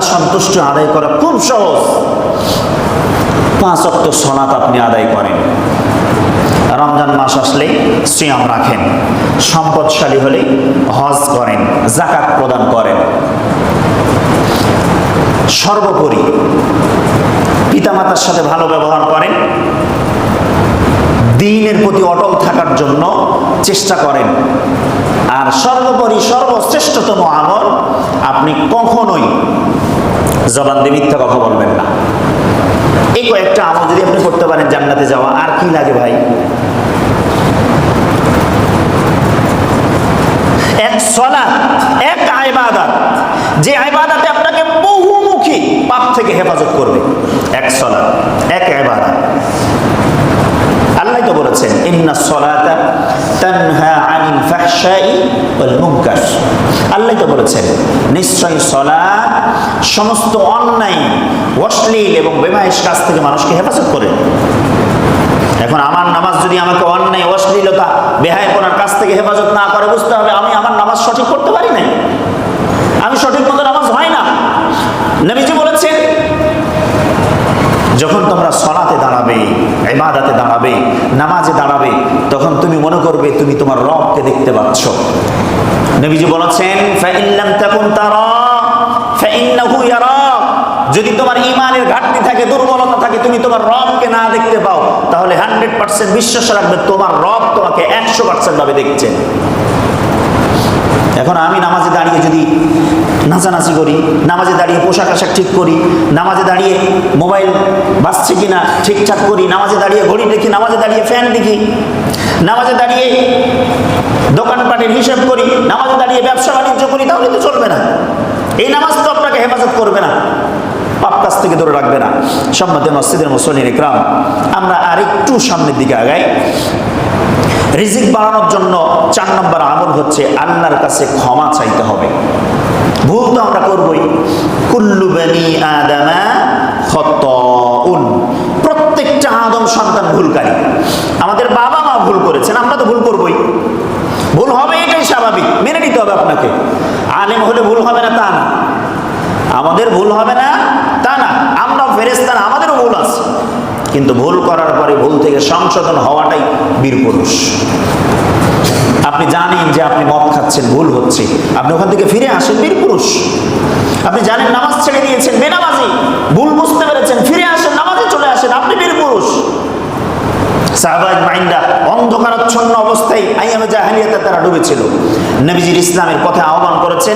আল্লাহ সন্তুষ্ট আদায় করা খুব সহজ। পাঁচ অক্ট সলাত আপনি আদায় করেন। রমজান মাস আসলেই সিয়াম রাখেন। সম্পদশালী হলেই হজ করেন জাকাত প্রদান করেন। সর্বোপরি পিতামাতার সাথে ভালো ব্যবহার করেন। দিনের প্রতি অটল থাকার জন্য চেষ্টা করেন। আর সর্বোপরি সর্বশ্রেষ্ঠতম আমল আপনি কখনোই জবান দিয়ে মিথ্যা কথা বলবেন না। এই কয়েকটা আমল যদি আপনি করতে পারেন জান্নাতে যাওয়া, আর কি লাগে ভাই? এক সলা এক আইবাদাত। যে আইবাদাতে আপনাকে বহুমুখী পাপ থেকে হেফাজত করবে। এক সলাৎ এক আইবাদাত আল্লাহ তো বলেছেন ইন্না সলাতা তানহা আনিল আল্লাহ তো বলেছেন, নিশ্চয়ই সলাত সমস্ত অন্যায়, অশ্লীল এবং বেমাইশ কাজ থেকে মানুষকে হেফাজত করে। এখন আমার নামাজ যদি আমাকে অন্যায়, অশ্লীলতা, বেহায়পনার কাছ থেকে হেফাজত না করে, বুঝতে হবে আমি আমার নামাজ সঠিক করতে পারি নাই। আমি সঠিক মতো নামাজ হয় না নবীজি বলেছেন যখন তোমরা সলাতে দাঁড়াবে, ইবাদাতে দাঁড়াবে, নামাজে দাঁড়াবে, তখন তুমি মনে করবে তুমি তোমার রবকে দেখতে পাচ্ছ। নবীজি বলেছেন যদি তোমার ইমানের ঘাটতি থাকে, দুর্বলতা থাকে, তুমি তোমার রবকে না দেখতে পাও, তাহলে হান্ড্রেড পার্সেন্ট বিশ্বাস রাখবে, তোমার রব তোমাকে একশো পার্সেন্ট ভাবে দেখছে। এখন আমি নামাজে দাঁড়িয়ে যদি নাচানাচি করি, নামাজে দাঁড়িয়ে পোশাক আশাক ঠিক করি, নামাজে দাঁড়িয়ে মোবাইল বাজছে কিনা ঠিকঠাক করি, নামাজে দাঁড়িয়ে ঘড়ি দেখি, নামাজে দাঁড়িয়ে ফ্যান দেখি, নামাজে দাঁড়িয়ে দোকানপাটের হিসাব করি, নামাজে দাঁড়িয়ে ব্যবসা বাণিজ্য করি, তাহলে তো চলবে না। এই নামাজ তো আপনাকে হেফাজত করবে না। পাপ কাছ থেকে দূরে রাখবে না। সম্মত মসজিদের মুসলিম ইকরাম, আমরা আরেকটু সামনের দিকে আগাই। রিজিক বাড়ানোর জন্য চার নম্বর আমল হচ্ছে আল্লাহর কাছে ক্ষমা চাইতে হবে। ভুল তো আমরা করবই। কুল্লু বানি আদামা প্রত্যেকটা আদম সন্তান ভুলকারী। আমাদের বাবা মা ভুল করেছেন, আমরা তো ভুল করবই। ভুল হবে এটাই স্বাভাবিক, মেনে নিতে হবে আপনাকে। আলেম হলে ভুল হবে না তা না। আমাদের ভুল হবে না তা না। আমরাও ফেরেস্তান আমাদেরও ভুল আছে। কিন্তু ভুল করার পরে ভুল থেকে সংশোধন হওয়াটাই বীর পুরুষ। আপনি জানেন যে আপনি মদ খাচ্ছেন, ভুল হচ্ছে। আপনি ওখান থেকে ফিরে আসেন, বীর পুরুষ। আপনি জানেন নামাজ ছেড়ে দিয়েছেন, বেনামাজি। ভুল বুঝতে পেরেছেন, ফিরে আসেন, নামাজে চলে আসেন, আপনি বীর পুরুষ। সাহাবাজ অবস্থায় আইয়ামে জাহালিয়াতে তারা ডুবেছিল। নবীজির ইসলামের পথে আহ্বান করেছেন